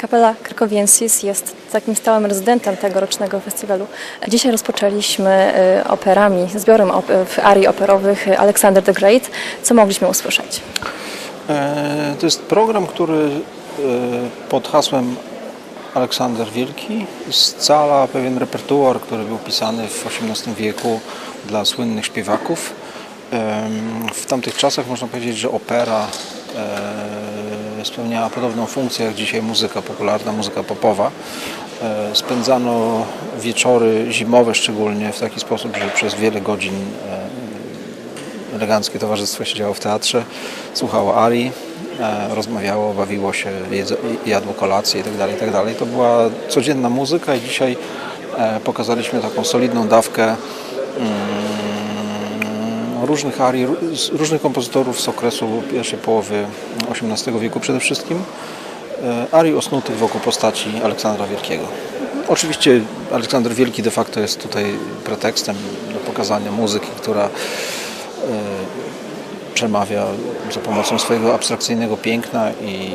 Kapela Krakowiensis jest takim stałym rezydentem tegorocznego festiwalu. Dzisiaj rozpoczęliśmy y, operami, zbiorem op arii operowych Alexander the Great. Co mogliśmy usłyszeć? E, To jest program, który e, pod hasłem Aleksander Wielki scala pewien repertuar, który był pisany w XVIII wieku dla słynnych śpiewaków. Em, W tamtych czasach można powiedzieć, że opera e, spełniała podobną funkcję jak dzisiaj muzyka popularna, muzyka popowa. E, Spędzano wieczory zimowe szczególnie w taki sposób, że przez wiele godzin e, eleganckie towarzystwo siedziało w teatrze, słuchało arii, e, rozmawiało, bawiło się, jadło kolację itd., itd. To była codzienna muzyka i dzisiaj pokazaliśmy taką solidną dawkę mm, różnych arii, różnych kompozytorów z okresu pierwszej połowy XVIII wieku przede wszystkim. E, Arii osnutych wokół postaci Aleksandra Wielkiego. Oczywiście Aleksander Wielki de facto jest tutaj pretekstem do pokazania muzyki, która e, przemawia za pomocą swojego abstrakcyjnego piękna i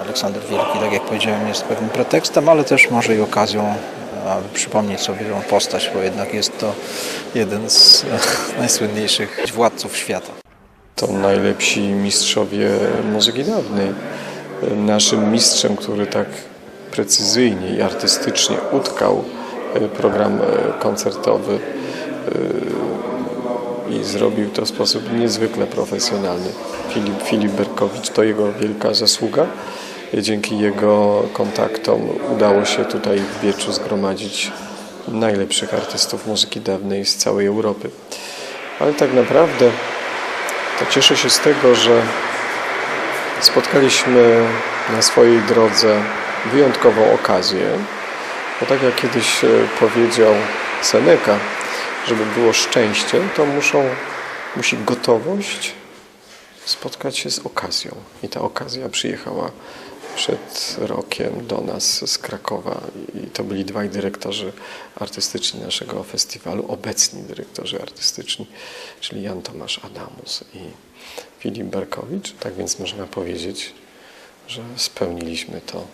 Aleksander Wielki, tak jak powiedziałem, jest pewnym pretekstem, ale też może i okazją, aby przypomnieć sobie tą postać, bo jednak jest to jeden z najsłynniejszych władców świata. To najlepsi mistrzowie muzyki dawnej. Naszym mistrzem, który tak precyzyjnie i artystycznie utkał e, program e, koncertowy e, i zrobił to w sposób niezwykle profesjonalny. Filip, Filip Berkowicz to jego wielka zasługa. Dzięki jego kontaktom udało się tutaj w Bieczu zgromadzić najlepszych artystów muzyki dawnej z całej Europy. Ale tak naprawdę to cieszę się z tego, że spotkaliśmy na swojej drodze wyjątkową okazję. Bo tak jak kiedyś e, powiedział Seneca, żeby było szczęście, to muszą, musi gotowość spotkać się z okazją. I ta okazja przyjechała przed rokiem do nas z Krakowa i to byli dwaj dyrektorzy artystyczni naszego festiwalu, obecni dyrektorzy artystyczni, czyli Jan Tomasz Adamus i Filip Berkowicz. Tak więc można powiedzieć, że spełniliśmy to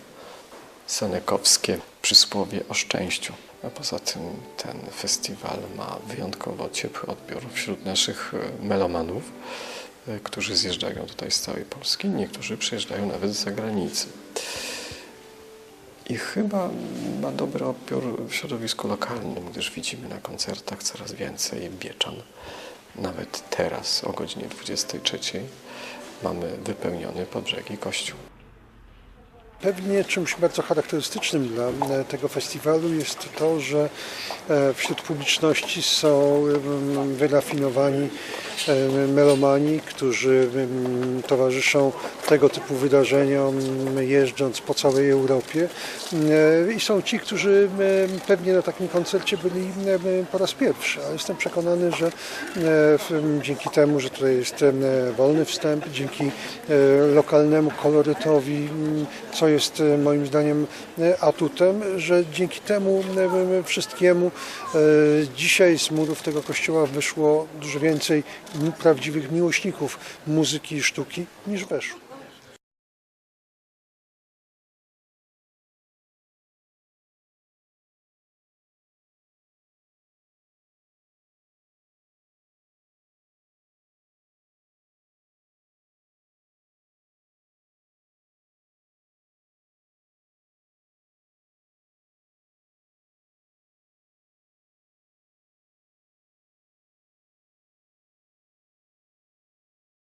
senekowskie przysłowie o szczęściu. A poza tym ten festiwal ma wyjątkowo ciepły odbiór wśród naszych melomanów, którzy zjeżdżają tutaj z całej Polski, niektórzy przyjeżdżają nawet z zagranicy. I chyba ma dobry odbiór w środowisku lokalnym, gdyż widzimy na koncertach coraz więcej Bieczan. Nawet teraz o godzinie 23 mamy wypełniony po brzegi kościół. Pewnie czymś bardzo charakterystycznym dla e, tego festiwalu jest to, że e, wśród publiczności są wyrafinowani e, melomani, którzy towarzyszą tego typu wydarzeniom, jeżdżąc po całej Europie. E, I są ci, którzy pewnie na takim koncercie byli po raz pierwszy, ale jestem przekonany, że e, dzięki temu, że tutaj jest wolny wstęp, dzięki e, lokalnemu kolorytowi, co jest e, moim zdaniem e, atutem, że dzięki temu e, wszystkiemu e, dzisiaj z murów tego kościoła wyszło dużo więcej prawdziwych miłośników muzyki i sztuki niż weszło.